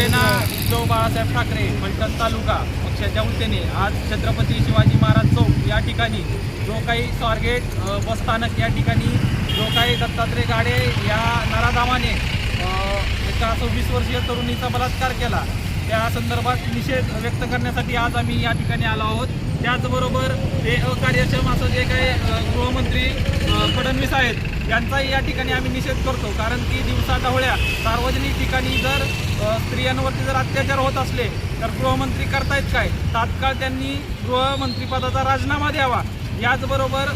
बाळासाहेब ठाकरे फलटण तालुका पक्षाच्या वतीने आज छत्रपती शिवाजी महाराज चौक या ठिकाणी जो काही स्वारगेट बसस्थानक या ठिकाणी जो काही दत्तात्रय गाडे या नराधामाने एका सव्वीस वर्षीय तरुणीचा बलात्कार केला. त्या संदर्भात निषेध व्यक्त करण्यासाठी आज आम्ही या ठिकाणी आलो आहोत. त्याचबरोबर हे अकार्यक्षम असं जे काही गृहमंत्री फडणवीस आहेत यांचाही या ठिकाणी आम्ही निषेध करतो. कारण की दिवसा ढवळ्या सार्वजनिक ठिकाणी जर स्त्रियांवरती जर अत्याचार होत असले तर गृहमंत्री करतायत काय? तात्काळ त्यांनी गृहमंत्रीपदाचा राजीनामा द्यावा. याचबरोबर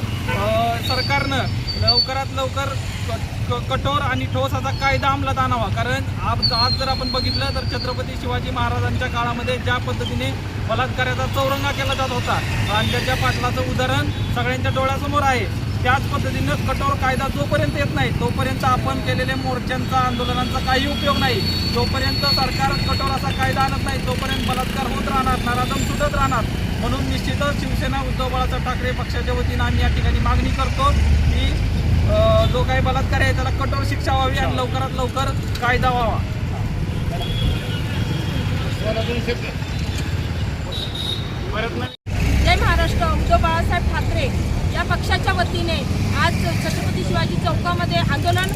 सरकारनं लवकरात लवकर क- क- कठोर आणि ठोस असा कायदा अंमलात आणावा. कारण आज आज जर आपण बघितलं तर छत्रपती शिवाजी महाराजांच्या काळामध्ये ज्या पद्धतीने बलात्काराचा चौरंगा केला जात होता राज्याच्या पाटलाचं उदाहरण सगळ्यांच्या डोळ्यासमोर आहे. त्याच पद्धतीनं कठोर कायदा जोपर्यंत येत नाही तोपर्यंत आपण केलेल्या मोर्चांचा आंदोलनांचा काही उपयोग नाही. जोपर्यंत सरकार कठोर असा कायदा आणत नाही तोपर्यंत बलात्कार होत राहणार नराधम सुटत राहणार. म्हणून निश्चितच शिवसेना उद्धव बाळासाहेब ठाकरे पक्षाच्या वतीनं आम्ही या ठिकाणी मागणी करतो की जो काही बलात्कार आहे त्याला कठोर शिक्षा व्हावी आणि लवकरात लवकर कायदा व्हावा. जय महाराष्ट्र उद्धव बाळासाहेब ठाकरे या पक्षाच्या वतीने आज छत्रपती शिवाजी चौकामध्ये आंदोलन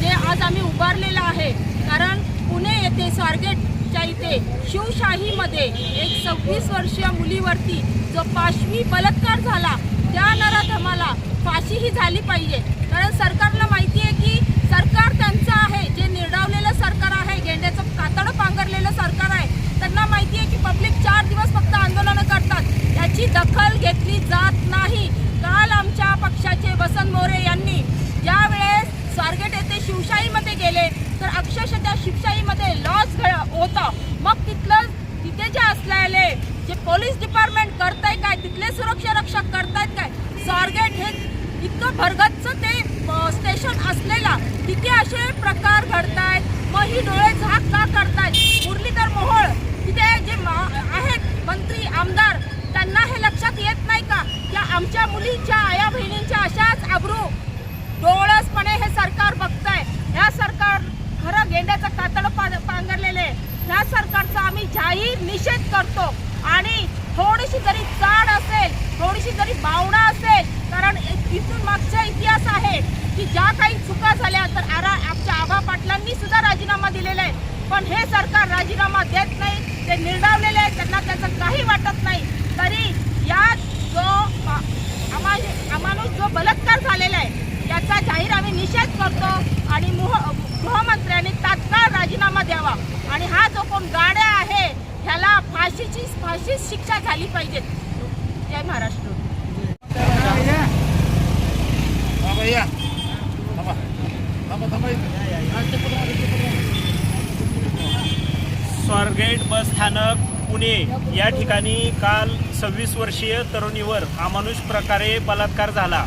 जे आज आम्ही उभारलेलं आहे. कारण पुणे येथे स्वारगेटच्या इथे शिवशाहीमध्ये एक सव्वीस वर्षीय मुलीवरती जो पाशवी बलात्कार झाला त्या नराधमाला फाशीही झाली पाहिजे. कारण सरकारला माहिती आहे की सरकार त्यांचं आहे जे निर्डावलेलं सरकार आहे गेंड्याचं कातडं पांघरलेलं सरकार आहे. त्यांना माहिती आहे की पब्लिक चार दिवस फक्त आंदोलनं करतात याची दखल घेतली जात नाही काल आमच्या पक्षाचे वसंत मोरे यांनी ज्या वेळेस स्वारगेट येथे शिवशाहीमध्ये गेले तर अक्षरशः त्या शिवशाहीमध्ये लॉस होतं मग तिथलं तिथे जे असलेले जे पोलीस डिपार्टमेंट करताय काय? तिथले सुरक्षा रक्षक करतायत काय? स्वारगेट हे इतकं भरगतचं ते स्टेशन असलेला तिथे असे प्रकार घडतायत. मग ही डोळे झाक का करतायत? मुरलीधर मोहोळ तिथे जे आहेत मंत्री आमदार त्यांना हे लक्षात येत नाही का? की आमच्या मुलींच्या आया बहिणींच्या अशाच अब्रू. डोळसपणे हे सरकार बघतंय. ह्या सरकार खरं गेंड्याचं कातडं पा आहे. ह्या सरकारचा आम्ही जाहीर निषेध करतो. आणि थोडीशी जरी चाड असेल थोडीशी जरी भावना असेल कारण इथून मागचा इतिहास आहे की ज्या काही चुका झाल्या तर आरा आमच्या आभा पाटलांनी सुद्धा राजीनामा दिलेला आहे. पण हे सरकार राजीनामा देत नाही ते निर्डावलेले आहेत त्यांना त्याचं काही वाटत नाही. तरी या जो अमा अमानुष जो बलात्कार झालेला आहे याचा जाहीर आम्ही निषेध करतो आणि मुह गृहमंत्र्यांनी तात्काळ राजीनामा द्यावा. आणि हा जो कोण गाड्या आहे ह्याला फाशीची फाशी शिक्षा झाली पाहिजे. जय महाराष्ट्र. हा स्वारगेट बस स्थानक पुणे. या ठिकाणी काल सव्वीस वर्षीय तरुणीवर अमानुष प्रकारे बलात्कार झाला.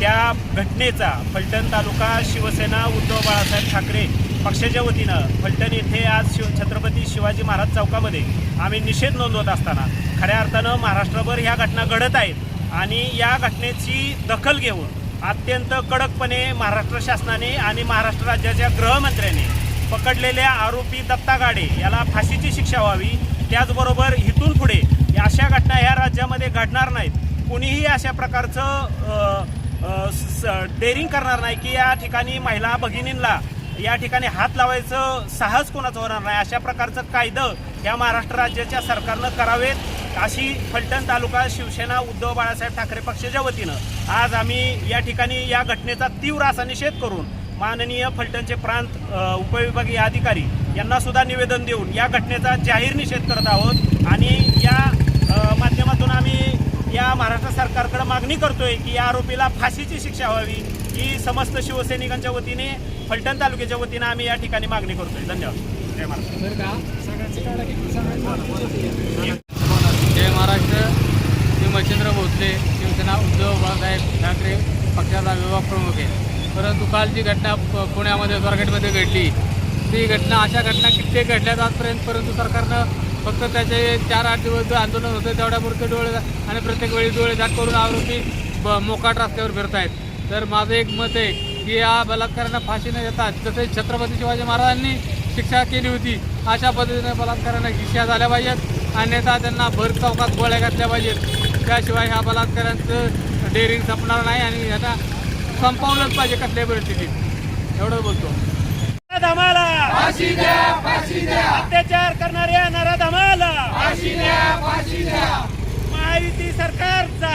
त्या घटनेचा फलटण तालुका शिवसेना उद्धव बाळासाहेब ठाकरे पक्षाच्या वतीनं फलटण येथे आज शिव छत्रपती शिवाजी महाराज चौकामध्ये आम्ही निषेध नोंदवत असताना खऱ्या अर्थानं महाराष्ट्रभर ह्या घटना घडत आहेत आणि या घटनेची दखल घेऊन अत्यंत कडकपणे महाराष्ट्र शासनाने आणि महाराष्ट्र राज्याच्या गृहमंत्र्याने पकडलेल्या आरोपी दत्ता गाडे याला फाशीची शिक्षा व्हावी त्याचबरोबर इथून पुढे अशा घटना ह्या राज्यामध्ये घडणार नाहीत. कुणीही अशा प्रकारचं स- डेअरिंग करणार नाही की या ठिकाणी महिला भगिनींना या ठिकाणी हात लावायचं साहस कोणाचं होणार नाही? अशा प्रकारचं कायदं या महाराष्ट्र राज्याच्या सरकारनं करावेत अशी फलटण तालुका शिवसेना उद्धव बाळासाहेब ठाकरे पक्षाच्या वतीनं. आज आम्ही या ठिकाणी या घटनेचा तीव्र असा निषेध करून माननीय फलटणचे प्रांत उपविभागीय अधिकारी यांना सुद्धा निवेदन देऊन या घटनेचा जाहीर निषेध करत आहोत आणि या माध्यमातून आम्ही या महाराष्ट्र सरकारकडे मागणी करतोय की या आरोपीला फाशीची शिक्षा व्हावी. ही समस्त शिवसैनिकांच्या वतीने फलटण तालुक्याच्या वतीने आम्ही या ठिकाणी मागणी करतोय. धन्यवाद. जय महाराष्ट्र. जय महाराष्ट्र. मी मच्छिंद्र भोसले. शिवसेना उद्धव बाळासाहेब ठाकरे पक्षाचा विभाग प्रमुख आहे. परंतु काल जी घटना पुण्यामध्ये स्वारगेटमध्ये घडली ती घटना अशा घटना कित्येक घडल्यात आजपर्यंत परंतु सरकारनं फक्त त्याचे चार आठ दिवस जे आंदोलन होते तेवढ्यापुरते डोळे आणि प्रत्येक वेळी डोळे झाक करून आरोपी ब मोकाट रस्त्यावर फिरत आहेत तर माझं एक मत आहे की या बलात्कारांना फाशी न देतात जसे छत्रपती शिवाजी महाराजांनी शिक्षा केली होती अशा पद्धतीने बलात्कारांना शिक्षा झाल्या पाहिजेत. अन्यथा त्यांना भर चौकात गोळ्या घातल्या पाहिजेत. त्याशिवाय ह्या बलात्कारांचं डेअरिंग संपणार नाही आणि ह्याला संपवलंच पाहिजे कसल्याही परिस्थितीत. एवढं बोलतो. अत्याचार करणाऱ्या नराधमाला महायुती सरकारचा.